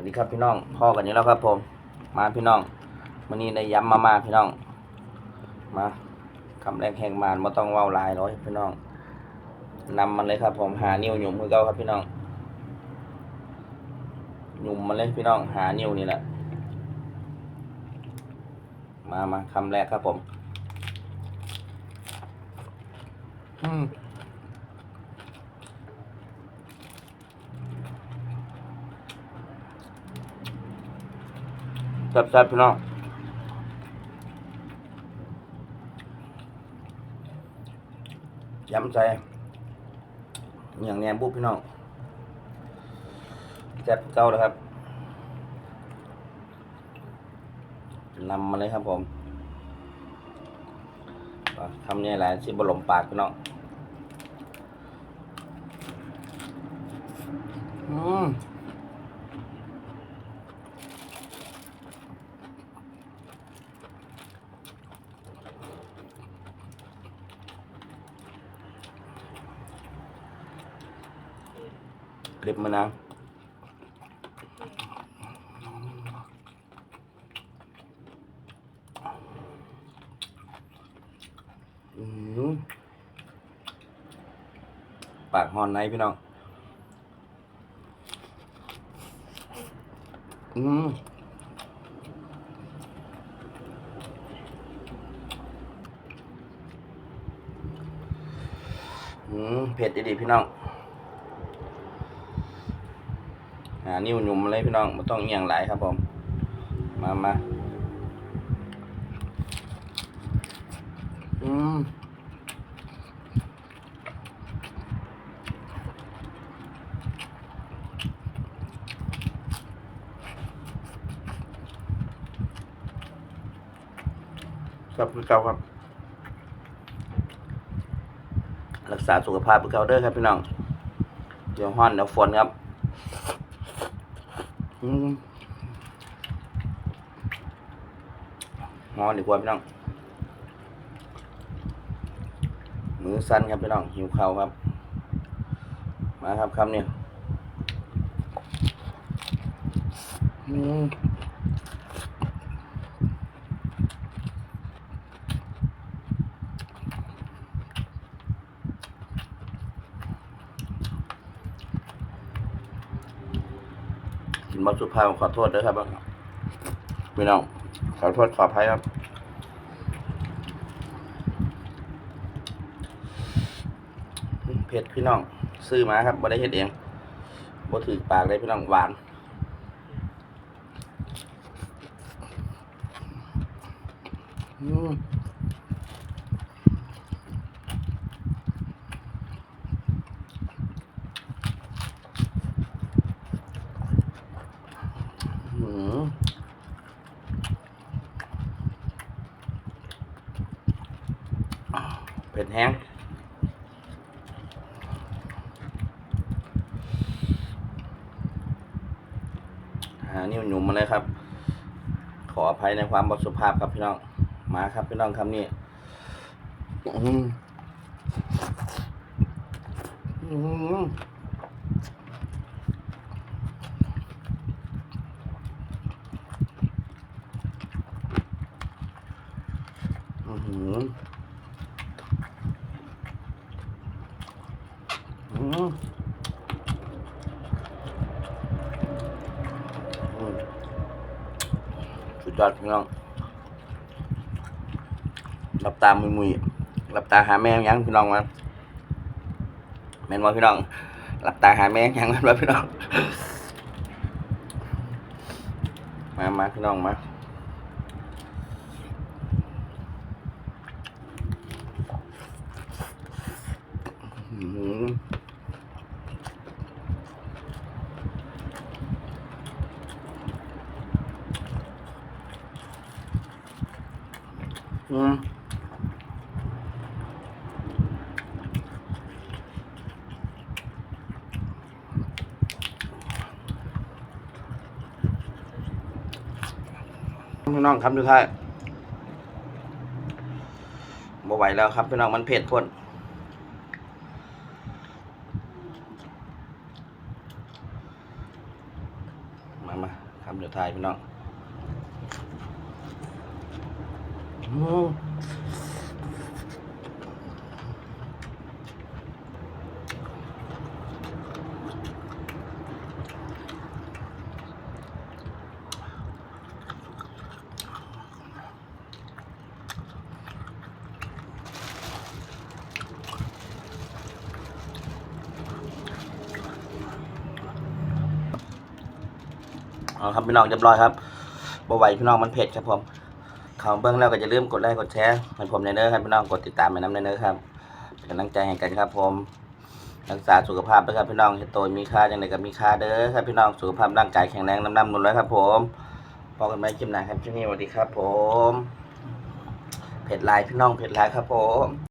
วัสดีครับพี่น้องพ่อกันนี้แล้วครับผม มาพี่น้องวันนี้ได้ย้ำมามาพี่น้อง มาคำแรกแห่งมานมาต้องเว้าลายร้อยพี่น้องนำมันเลยครับ ผมหานิ้วหยุ่มมือเก่าครับพี่น้องหยุ่มมันเลยพี่น้องหานิ้วนี่แหละมามาคำแรกครับผม อืม แซ่บๆพี่น้องย้ำใจอย่างแนมบุบพี่น้องแซ่บเก้าแล้วครับนำมาเลยครับผมทำเนี่ยหลายสิบลมปากพี่น้องอืม คลิปมานาวอืมปากหอนในพี่น้องอืมอืมเผ็ดดีๆพี่น้อง หานิ้วหยุ่มเลยพี่น้องไม่ต้องเอียงหลายครับผม มามาอืมครับคือเก่าครับ รักษาสุขภาพคือเก่าเด้อครับพี่น้อง เดี๋ยวห้อนเดี๋ยวฝนครับ อืมนอนดีกว่าพี่น้องมือสั้นครับพี่น้องหิวข้าวครับ มาครับคำเนี้อืม กินบัสุภาพขอโทษด้วยครับพี่น้องขอโทษขออภัยครับเผ็ดพี่น้อง ซื้อมาครับบ่ได้เฮ็ดเองบ่ถือปากเลยพี่น้องหวานอืมอืม เผ็ดแห้งหานิ้วหนุ่มมาเลยครับ ขออภัยในความบสุภาพครับพี่น้อง มาครับพี่น้องครับนี่อืมอืมอื้อหืออืม อืม สุดยอดพี่น้องหลับตามุยมุยๆหลับตาหาแม่ยังพี่น้องมาแม่นว่าพี่น้องหลับตาหาแม่ยังแม่นว่าพี่น้อง มามาพี่น้องมา อืมพี่น้องครับทุกท่านบ่ไหวแล้วครับพี่น้องมันเผ็ดพ่นมามาคำเดียวทายพี่น้องอืม เอาครับพี่น้องเรียบร้อยครับบไหวพี่น้องมันเผ็ดครับผม เขาเบื้องแล้วก็จะเริ่มกดไลค์กดแชร์ให้ผมในเนอร์ครับพี่น้องกดติดตามในน้ำในเนอร์ครับเป็นกำลังใจให้กันครับผมรักษาสุขภาพด้วยครับพี่น้องให้โตมีค่าอย่างไรก็มีค่าเด้อครับพี่น้องสุขภาพร่างกายแข็งแรงน้ำน้ำนุนไว้ครับ ผมพอกันไหมคลิปหน้าครับที่นี้สวัสดีครับ ผมเผ็ดหลน์พี่น้องเผ็ดหลน์ครับผม